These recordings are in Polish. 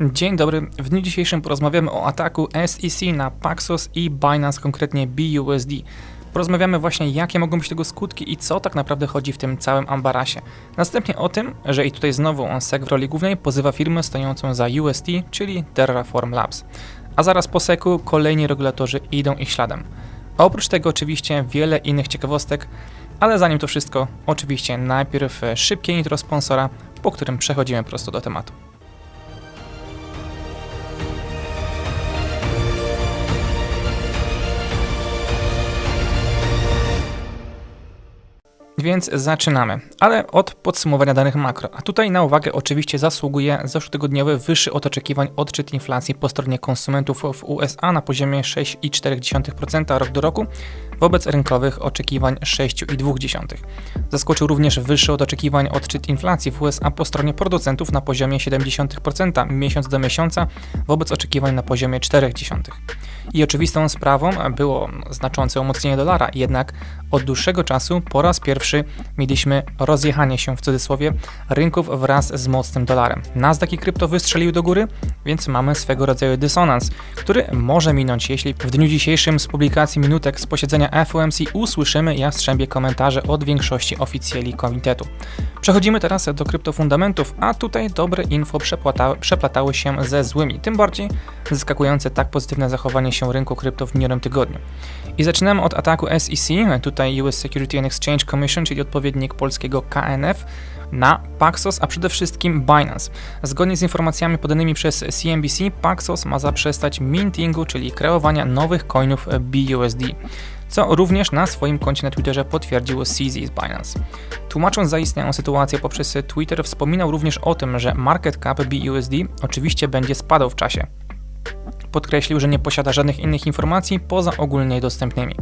Dzień dobry. W dniu dzisiejszym porozmawiamy o ataku SEC na Paxos i Binance, konkretnie BUSD. Porozmawiamy właśnie, jakie mogą być tego skutki i co tak naprawdę chodzi w tym całym ambarasie. Następnie o tym, że i tutaj znowu SEC w roli głównej pozywa firmę stojącą za UST, czyli Terraform Labs. A zaraz po SECu kolejni regulatorzy idą ich śladem. A oprócz tego oczywiście wiele innych ciekawostek, ale zanim to wszystko, oczywiście najpierw szybkie intro sponsora, po którym przechodzimy prosto do tematu. Więc zaczynamy, ale od podsumowania danych makro. A tutaj na uwagę oczywiście zasługuje zeszłotygodniowy wyższy od oczekiwań odczyt inflacji po stronie konsumentów w USA na poziomie 6,4% rok do roku wobec rynkowych oczekiwań 6,2%. Zaskoczył również wyższy od oczekiwań odczyt inflacji w USA po stronie producentów na poziomie 0,7% miesiąc do miesiąca wobec oczekiwań na poziomie 0,4%. I oczywistą sprawą było znaczące umocnienie dolara, jednak od dłuższego czasu po raz pierwszy mieliśmy rozjechanie się w cudzysłowie rynków wraz z mocnym dolarem. Nasdaq i krypto wystrzeliły do góry, więc mamy swego rodzaju dysonans, który może minąć, jeśli w dniu dzisiejszym z publikacji minutek z posiedzenia FOMC usłyszymy jastrzębie komentarze od większości oficjeli komitetu. Przechodzimy teraz do kryptofundamentów, a tutaj dobre info przeplatały, się ze złymi, tym bardziej zaskakujące tak pozytywne zachowanie się rynku krypto w minionym tygodniu. I zaczynamy od ataku SEC, tutaj US Security and Exchange Commission, czyli odpowiednik polskiego KNF, na Paxos, a przede wszystkim Binance. Zgodnie z informacjami podanymi przez CNBC, Paxos ma zaprzestać mintingu, czyli kreowania nowych coinów BUSD co również na swoim koncie na Twitterze potwierdził CZ z Binance. Tłumacząc zaistniałą sytuację poprzez Twitter, wspominał również o tym, że market cap BUSD oczywiście będzie spadał w czasie. Podkreślił, że nie posiada żadnych innych informacji poza ogólnie dostępnymi.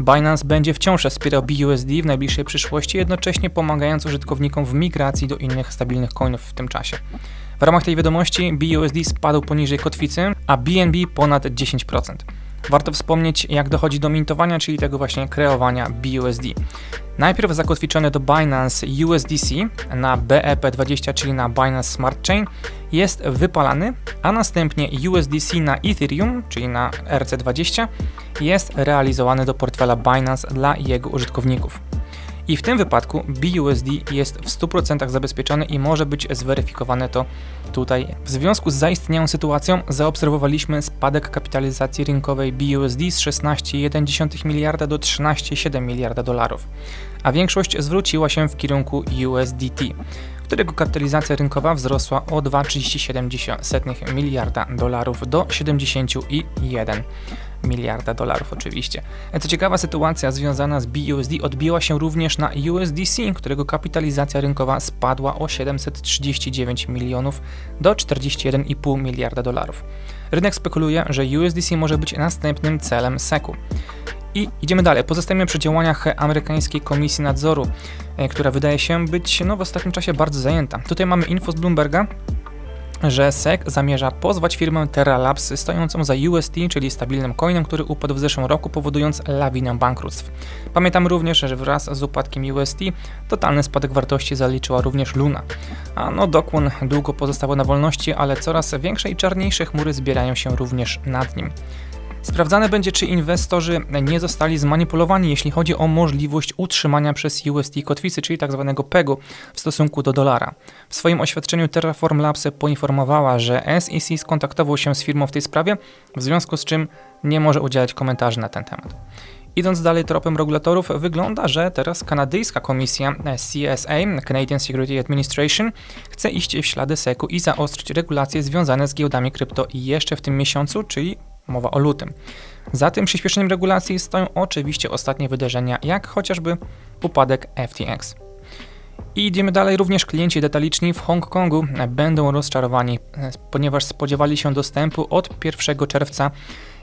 Binance będzie wciąż wspierał BUSD w najbliższej przyszłości, jednocześnie pomagając użytkownikom w migracji do innych stabilnych coinów w tym czasie. W ramach tej wiadomości BUSD spadł poniżej kotwicy, a BNB ponad 10%. Warto wspomnieć, jak dochodzi do mintowania, czyli tego właśnie kreowania BUSD. Najpierw zakotwiczony do Binance USDC na BEP20, czyli na Binance Smart Chain, jest wypalany, a następnie USDC na Ethereum, czyli na RC20, jest realizowany do portfela Binance dla jego użytkowników. I w tym wypadku BUSD jest w 100% zabezpieczony i może być zweryfikowane to tutaj. W związku z zaistniałą sytuacją zaobserwowaliśmy spadek kapitalizacji rynkowej BUSD z 16,1 miliarda do 13,7 miliarda dolarów, a większość zwróciła się w kierunku USDT którego kapitalizacja rynkowa wzrosła o 2,37 miliarda dolarów do 71 miliarda dolarów oczywiście. Co ciekawa sytuacja związana z BUSD odbiła się również na USDC, którego kapitalizacja rynkowa spadła o 739 milionów do 41,5 miliarda dolarów. Rynek spekuluje, że USDC może być następnym celem SEC-u. I idziemy dalej. Pozostajemy przy działaniach amerykańskiej Komisji Nadzoru, e, która wydaje się być no, w ostatnim czasie bardzo zajęta. Tutaj mamy info z Bloomberga, że SEC zamierza pozwać firmę Terra Labs stojącą za UST, czyli stabilnym coinem, który upadł w zeszłym roku, powodując lawinę bankructw. Pamiętam również, że wraz z upadkiem UST totalny spadek wartości zaliczyła również Luna. A no Dokłon długo pozostało na wolności, ale coraz większe i czarniejsze chmury zbierają się również nad nim. Sprawdzane będzie, czy inwestorzy nie zostali zmanipulowani, jeśli chodzi o możliwość utrzymania przez UST kotwicy, czyli tzw. Tak PEG-u w stosunku do dolara. W swoim oświadczeniu Terraform Labs poinformowała, że SEC skontaktował się z firmą w tej sprawie, w związku z czym nie może udzielać komentarzy na ten temat. Idąc dalej tropem regulatorów, wygląda, że teraz kanadyjska komisja CSA, Canadian Security Administration, chce iść w ślady SEC-u i zaostrzyć regulacje związane z giełdami krypto jeszcze w tym miesiącu, czyli mowa o lutym. Za tym przyspieszeniem regulacji stoją oczywiście ostatnie wydarzenia, jak chociażby upadek FTX. I idziemy dalej, również klienci detaliczni w Hongkongu będą rozczarowani, ponieważ spodziewali się dostępu od 1 czerwca,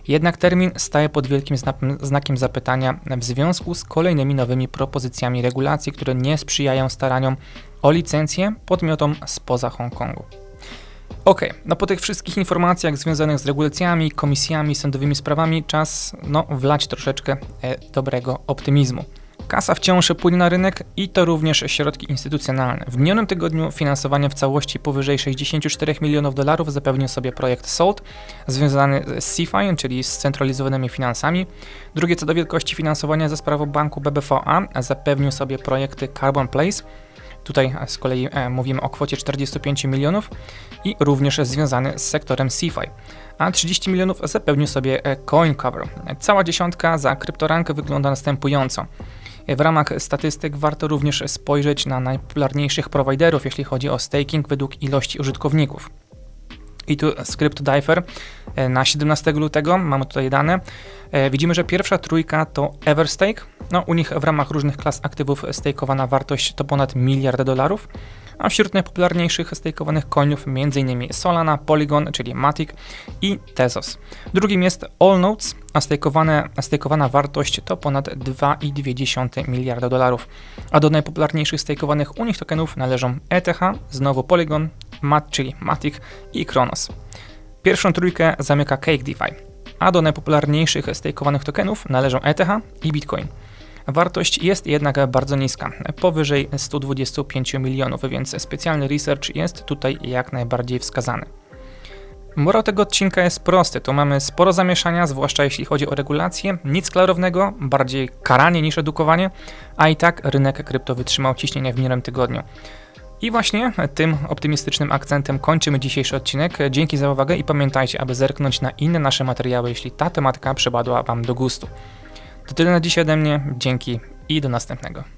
jednak termin staje pod wielkim znakiem zapytania w związku z kolejnymi nowymi propozycjami regulacji, które nie sprzyjają staraniom o licencję podmiotom spoza Hongkongu. Ok, no po tych wszystkich informacjach związanych z regulacjami, komisjami, sądowymi sprawami, czas no, wlać troszeczkę e, dobrego optymizmu. Kasa wciąż płynie na rynek i to również środki instytucjonalne. W minionym tygodniu finansowanie w całości powyżej 64 milionów dolarów zapewnił sobie projekt SALT, związany z CFI, czyli z centralizowanymi finansami. Drugie co do wielkości finansowania za sprawą banku BBVA zapewnił sobie projekty Carbon Place, Tutaj z kolei e, mówimy o kwocie 45 milionów i również związany z sektorem CFI. A 30 milionów zapewnił sobie e, CoinCover. Cała dziesiątka za kryptorankę wygląda następująco. W ramach statystyk warto również spojrzeć na najpopularniejszych prowajderów, jeśli chodzi o staking według ilości użytkowników. I tu skrypt Difer e, na 17 lutego, mamy tutaj dane. E, widzimy, że pierwsza trójka to Everstake. No, u nich w ramach różnych klas aktywów stakeowana wartość to ponad miliard dolarów a wśród najpopularniejszych stakeowanych coinów m.in. Solana, Polygon, czyli Matic i Tezos. Drugim jest Allnotes, a stakeowana wartość to ponad 2,2 miliarda dolarów. A do najpopularniejszych stakeowanych u nich tokenów należą ETH, znowu Polygon, MAT, czyli Matic i Kronos. Pierwszą trójkę zamyka Cake DeFi, a do najpopularniejszych stakeowanych tokenów należą ETH i Bitcoin. Wartość jest jednak bardzo niska, powyżej 125 milionów, więc specjalny research jest tutaj jak najbardziej wskazany. Morał tego odcinka jest prosty. Tu mamy sporo zamieszania, zwłaszcza jeśli chodzi o regulacje. Nic klarownego, bardziej karanie niż edukowanie, a i tak rynek krypto wytrzymał ciśnienie w minionym tygodniu. I właśnie tym optymistycznym akcentem kończymy dzisiejszy odcinek. Dzięki za uwagę i pamiętajcie, aby zerknąć na inne nasze materiały, jeśli ta tematyka przypadła Wam do gustu. To tyle na dzisiaj ode mnie. Dzięki i do następnego.